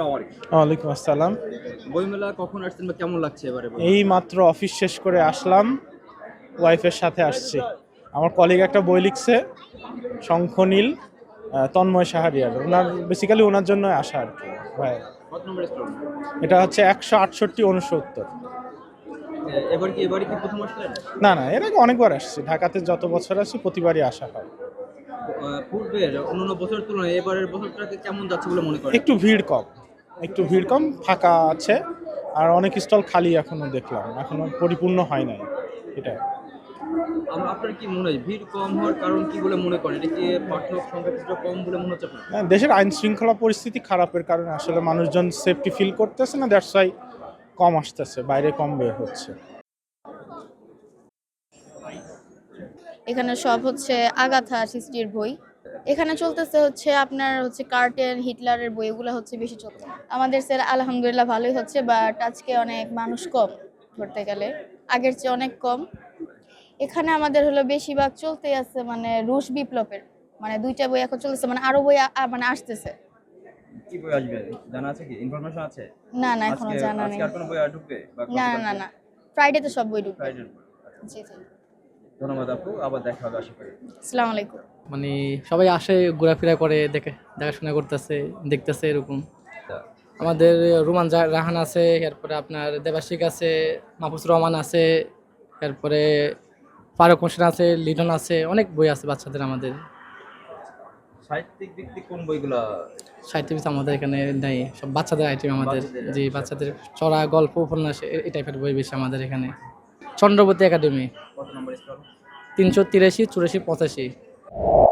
ওয়ালাইকুম আসসালাম। বইমেলা কখন আসছেন বা কেমন লাগছে এবারে বই? এই মাত্র অফিস শেষ করে আসলাম ওয়াইফের সাথে আসছি। আমার কলিগ একটা বই লিখছে শঙ্খনীল তন্ময় সাহারিয়ার ওনার বেসিক্যালি ওনার জন্য আসা আর কি ভাই। এটা হচ্ছে একশো আটষট্টি উনসত্তর এবার কি এবারে কি প্রথম আসলেন? না না এর আগে অনেকবার আসছি। ঢাকাতে যত বছর আসি প্রতিবারই আসা হয়। পূর্বের অন্যান্য বছরের তুলনায় এবারের বছরটাকে কেমন যাচ্ছে বলে মনে করেন? একটু ভিড় কম। একটু ভিড় কম ফাঁকা আছে। আর অনেক স্টল খালি এখনও দেখলাম এখনও পরিপূর্ণ হয় নাই এটা আপনার কি মনে হয় ভিড় কম হওয়ার কারণ কি বলে মনে করেন? এটা কি পাঠক সংখ্যা কিছুটা কম বলে মনে হচ্ছে আপনার? হ্যাঁ, দেশের আইন শৃঙ্খলা পরিস্থিতি খারাপের কারণে আসলে মানুষজন সেফটি ফিল করতেছে না দ্যাটস ওয়াই কম আসতেছে বাইরে কম বের হচ্ছে। এখানে সব হচ্ছে আগাথা সৃষ্টির বই। এখানে চলতেছে হচ্ছে আপনার হচ্ছে কার্টেন হিটলারের বই এগুলো হচ্ছে বেশি চলছে। আমাদের স্যার আলহামদুলিল্লাহ ভালোই হচ্ছে বাট আজকে অনেক মানুষ কম ধরতে গেলে আগের চেয়ে অনেক কম। এখানে আমাদের হলো বেশিরভাগ চলতে আছে মানে রুশ বিপ্লবের মানে দুইটা বই এখন চলতেছে মানে আরও বই মানে আসতেছে। কি বই আসবে? জানা আছে কি? ইনফরমেশন আছে? না না এখনও জানা নেই। আজকে আর কোনো বই ঢুকবে না না না। না ফ্রাইডেতে সব বই ঢুকবে। ফ্রাইডে জি জি। ধন্যবাদ আপু আবার দেখা হবে আশা করি। আসসালামু আলাইকুম। মানে সবাই আসে ঘোরাফেরা করে দেখে দেখাশোনা করতেছে দেখতেছে এরকম। আমাদের রোমান রাহান আছে এরপরে আপনার দেবাশিক আছে মাহফুজ রহমান আছে এরপরে ফারুক হোসেন আছে লিডন আছে অনেক বই আছে বাচ্চাদের আমাদের। সাহিত্যিক থেকে কোন বইগুলা? আমাদের এখানে নেই সব বাচ্চাদের আইটেম আমাদের। বাচ্চাদের, জি বাচ্চাদের চড়া গল্প উপন্যাস এই টাইপের বই বেশি আমাদের এখানে। চন্দ্রবতী একাডেমি। তিনশো তিরাশি চুরাশি পঁচাশি। you